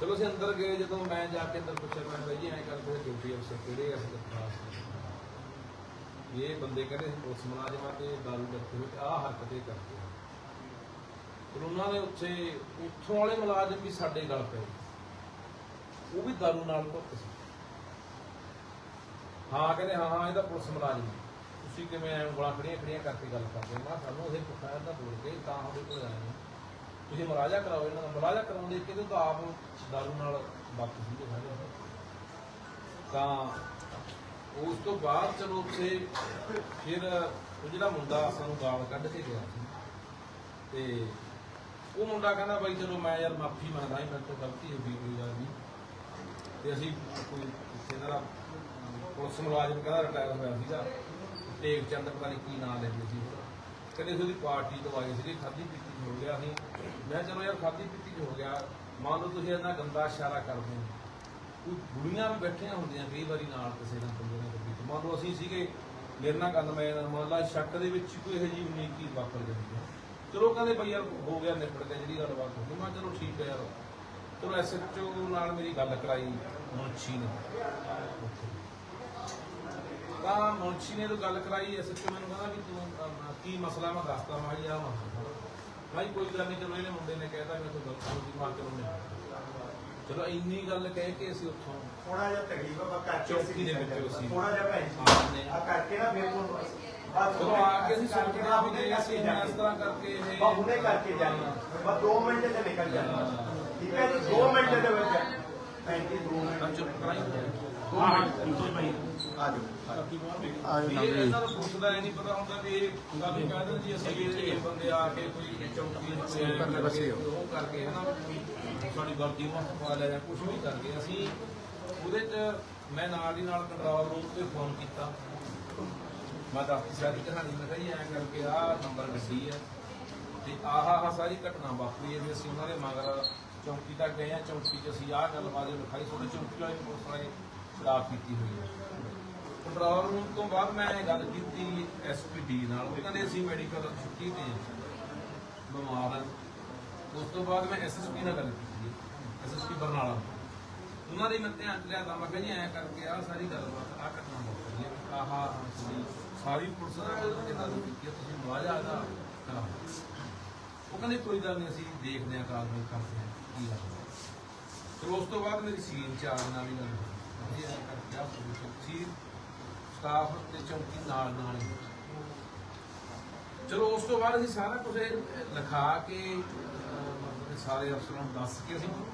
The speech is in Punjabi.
ਚਲੋ ਅਸੀਂ ਅੰਦਰ ਗਏ ਜਦੋਂ ਮੈਂ ਜਾ ਕੇ ਅੰਦਰ ਪੁੱਛਿਆ, ਮੈਂ ਬਾਈ ਜੀ, ਐਂ ਕਰਦੇ ਡਿਊਟੀ ਅਫਸਰ ਕਿਹੜੇ ਆ? ਅਸੀਂ ਇਹ ਬੰਦੇ ਕਹਿੰਦੇ ਪੁਲਿਸ ਮੁਲਾਜ਼ਮਾਂ ਤੇ ਦਾਰੂ ਰੱਖੇ ਹੋਏ ਤੇ ਹਰਕਤੇ ਕਰਦੇ ਆ। ਫਿਰ ਉਹਨਾਂ ਉੱਥੋਂ ਵਾਲੇ ਮੁਲਾਜ਼ਮ ਵੀ ਸਾਡੇ ਗੱਲ ਪਏ। ਉਹ ਵੀ ਦਾਰੂ ਨਾਲ ਭੁੱਖ ਸੀ। ਹਾਂ, ਕਹਿੰਦੇ, ਹਾਂ ਹਾਂ ਇਹਦਾ ਪੁਲਿਸ ਮੁਲਾਜ਼ਮ ਤੁਸੀਂ ਕਿਵੇਂ ਐਂ ਉਂਗਲਾਂ ਖੜੀਆਂ ਖੜੀਆਂ ਕਰਕੇ ਗੱਲ ਕਰਦੇ ਹੋ? ਮੈਂ ਸਾਨੂੰ ਉਹਦੇ ਪੁੱਛਿਆ ਦਾ ਬੋਲ ਕੇ ਤਾਂ ਉਹਦੇ ਕੋਲ ਆਏ ਤੁਸੀਂ ਮਰਾਜਾ ਕਰਾਓ ਇਹਨਾਂ ਦਾ। ਮਰਾਜਾ ਕਰਾਉਂਦੇ ਕਿਤੇ ਤਾਂ ਆਪ ਦਾਰੂ ਨਾਲ ਵਕਤ ਸੀ ਸਾਰੇ ਤਾਂ ਉਸ ਤੋਂ ਬਾਅਦ ਚਲੋ ਉੱਥੇ ਫਿਰ ਉਹ ਜਿਹੜਾ ਮੁੰਡਾ ਸਾਨੂੰ ਗਾਲ ਕੱਢ ਕੇ ਗਿਆ ਸੀ ਤੇ ਉਹ ਮੁੰਡਾ ਕਹਿੰਦਾ ਬਾਈ ਚਲੋ ਮੈਂ ਯਾਰ ਮਾਫੀ ਮੰਗਦਾ ਹਾਂ ਮੇਰੇ ਤੋਂ ਗਲਤੀ ਹੋ ਗਈ ਕੋਈ ਗੱਲ ਨਹੀਂ। ਤੇ ਅਸੀਂ ਕੋਈ ਕਿਸੇ ਦਾ ਪੁਲਿਸ ਮੁਲਾਜ਼ਮ ਕਹਿੰਦਾ ਰਿਟਾਇਰ ਹੋਇਆ ਸੀਗਾ ਟੇਕ ਚੰਦ ਪਤਾ ਨਹੀਂ ਕੀ ਨਾਂ ਲੈਂਦੇ ਸੀ ਕਹਿੰਦੇ ਉਹਦੀ ਪਾਰਟੀ ਤੋਂ ਆਏ ਸੀਗੇ, ਖਾਦੀ ਪੀਤੀ 'ਚ ਹੋ ਗਿਆ ਸੀ ਮੈਂ ਚਲੋ ਯਾਰ, ਖਾਦੀ ਪੀਤੀ 'ਚ ਹੋ ਗਿਆ। ਮੰਨ ਲਓ ਤੁਸੀਂ ਇੰਨਾ ਗੰਦਾ ਇਸ਼ਾਰਾ ਕਰਦੇ ਹੋ। ਕੋਈ ਬੁੜੀਆਂ ਵੀ ਬੈਠੀਆਂ ਹੁੰਦੀਆਂ ਕਈ ਵਾਰੀ ਨਾਲ ਕਿਸੇ ਨਾਲ ਬੰਦੇ ਨਾਲ ਗੱਡੀ 'ਚ ਮੰਨ ਲਓ ਅਸੀਂ ਸੀਗੇ, ਮੇਰੇ ਨਾਲ ਗੱਲ ਮੈਂ ਮੰਨ ਲਾ, ਸ਼ੱਕ ਦੇ ਵਿੱਚ ਕੋਈ ਇਹੋ ਜਿਹੀ ਉਨੀਕ ਵਾਪਰ ਜਾਂਦੀ ਹੈ। ਚਲੋ ਕਹਿੰਦੇ ਬਈ ਯਾਰ, ਹੋ ਗਿਆ ਨਿਬੜ ਗਿਆ, ਜਿਹੜੀ ਗੱਲਬਾਤ ਹੋ ਗਈ ਮੈਂ ਕਿਹਾ ਚਲੋ ਠੀਕ ਹੈ ਯਾਰ। ਚਲੋ ਐਸਐਚਓ ਨਾਲ ਮੇਰੀ ਗੱਲ ਕਰਾਈ ਮੁਨਸ਼ੀ ਨੇ। ਤਾਂ ਮੁਨਸ਼ੀ ਨੇ ਜਦੋਂ ਗੱਲ ਕਰਾਈ ਐਸਐਚਓ ਮੈਨੂੰ ਕਹਿੰਦਾ ਵੀ ਤੂੰ ਅਮ, ਕੀ ਮਸਲਾ ਮੈਂ ਦੱਸਦਾ ਮੈਂ ਜੀ ਆ ਮਸਲਾ ਭਾਈ ਕੋਈ ਗੱਲ ਨਹੀਂ ਚਲੋ ਇਹਨੇ ਮੁੰਡੇ ਨੇ ਕਹਿਤਾ ਮੈਂ ਤੁਹਾਨੂੰ ਗਲਤ ਹੋ ਗਈ ਮਾਰ ਚਲੋ ਨਹੀਂ ਚਲੋ ਇੰਨੀ ਗੱਲ ਕਹਿ ਕੇ ਅਸੀਂ ਉੱਥੋਂ ਥੋੜਾ ਜਿਹਾ ਆ ਕਰਕੇ ਚੌਕੀ ਦੇ ਵਿੱਚ ਅਸੀਂ- ਥੋੜਾ ਜਿਹਾ। ਜੀ। ਆ। ਕਰਕੇ ਨਾ ਫਿਰ ਤੋਂ ਚਲੋ ਆ ਕੇ ਅਸੀਂ ਸੋਚਦੇ ਆ ਵੀ ਜੇ ਅਸੀਂ ਇਸ ਤਰ੍ਹਾਂ ਕਰਕੇ ਇਹ ਬਾ ਹੁਣੇ ਕਰਕੇ ਜਾਣੀ। ਬਸ 2 ਮਿੰਟ ਤੇ ਨਿਕਲ ਜਾਣਾ। ਠੀਕ ਹੈ ਜੀ? 2 ਮਿੰਟ ਦੇ ਵਿੱਚ। ਭੈਣ ਜੀ 2 ਤਾਂ ਮਿੰਟ ਚੁੱਪ ਕਰਾਈ ਸਾਡੀ ਵਰਦੀ ਨੂੰ ਹੱਥ ਪਾ ਜਾਂ ਕੁਝ ਵੀ ਕਰਕੇ ਅਸੀਂ ਉਹਦੇ ਚ ਮੈਂ ਨਾਲ ਦੀ ਨਾਲ ਕੰਟਰੋਲ ਰੂਮ ਤੇ ਫੋਨ ਕੀਤਾ ਮੈਂ ਦੱਸਤੀ ਸਾਰੀ ਕਹਾਣੀ ਮੈਂ ਕਿਹਾ ਜੀ ਕਰਕੇ ਆਹ ਨੰਬਰ ਗੱਡੀ ਹੈ ਤੇ ਆਹ ਆਹ ਸਾਰੀ ਘਟਨਾ ਵਾਪਰੀ ਹੈ ਵੀ ਅਸੀਂ ਉਹਨਾਂ ਦੇ ਮਗਰ ਚੌਂਕੀ ਤੱਕ ਗਏ ਆ, ਚੌਂਕੀ 'ਚ ਅਸੀਂ ਆਹ ਗੱਲਬਾਤ ਜੋ ਲਿਖਾਈ ਤੁਹਾਡੇ ਚੌਂਕੀ ਵਾਲੇ ਪੁਲਿਸ ਵਾਲੇ ਸ਼ਰਾਬ ਕੀਤੀ ਹੋਈ ਹੈ। ਕੰਟਰੋਲ ਰੂਮ ਤੋਂ ਬਾਅਦ ਮੈਂ ਗੱਲ ਕੀਤੀ ਐਸਪੀਡੀ ਨਾਲ। ਉਹ ਕਹਿੰਦੇ ਅਸੀਂ ਮੈਡੀਕਲ ਛੁੱਟੀ ਤੇ ਬਿਮਾਰ ਹਾਂ ਉਸ ਤੋਂ ਬਾਅਦ ਮੈਂ ਐਸਐਸਪੀ ਨਾਲ ਗੱਲ ਕੀਤੀ। ਐਸਐਸਪੀ ਬਰਨਾਲਾ ਉਹਨਾਂ ਦੇ ਮੈਂ ਧਿਆਨ ਚ ਲਿਆ ਤਾਂ ਮੈਂ ਕਹਿੰਦੀ ਜੀ, ਐਂ ਕਰਕੇ ਆ ਸਾਰੀ ਗੱਲਬਾਤ ਆ ਘਟਨਾ ਵਾਪਰੀ ਹੈ। ਆਹ ਜਿਹੜੀ ਸਾਰੀ ਪੁਲਿਸ ਨਾਲ ਇਹਨਾਂ ਨੂੰ ਕੀਤੀ ਤੁਸੀਂ ਮੁਆਵਜ਼ਾ ਦਾ ਕਰਾਓ। ਉਹ ਕਹਿੰਦੇ, ਕੋਈ ਗੱਲ ਨਹੀਂ, ਅਸੀਂ ਦੇਖਦੇ ਹਾਂ ਕਾਰਵਾਈ ਕਰਦੇ ਹਾਂ ਕੀ ਗੱਲ ਫਿਰ ਉਸ ਤੋਂ ਬਾਅਦ ਮੇਰੀ ਸੀਨ ਚਾਰ ਨਾਲ ਵੀ ਗੱਲ ਹੋਈ। ਇਹ ਐਂ ਸੀ ਸਟਾਫ ਤੇ ਚੌਕੀ ਨਾਲ ਨਾਲ ਚਲੋ, ਉਸ ਤੋਂ ਬਾਅਦ ਅਸੀਂ ਸਾਰਾ ਕੁਝ ਲਿਖਾ ਕੇ ਸਾਰੇ ਅਫਸਰਾਂ ਨੂੰ ਦੱਸ ਕੇ ਅਸੀਂ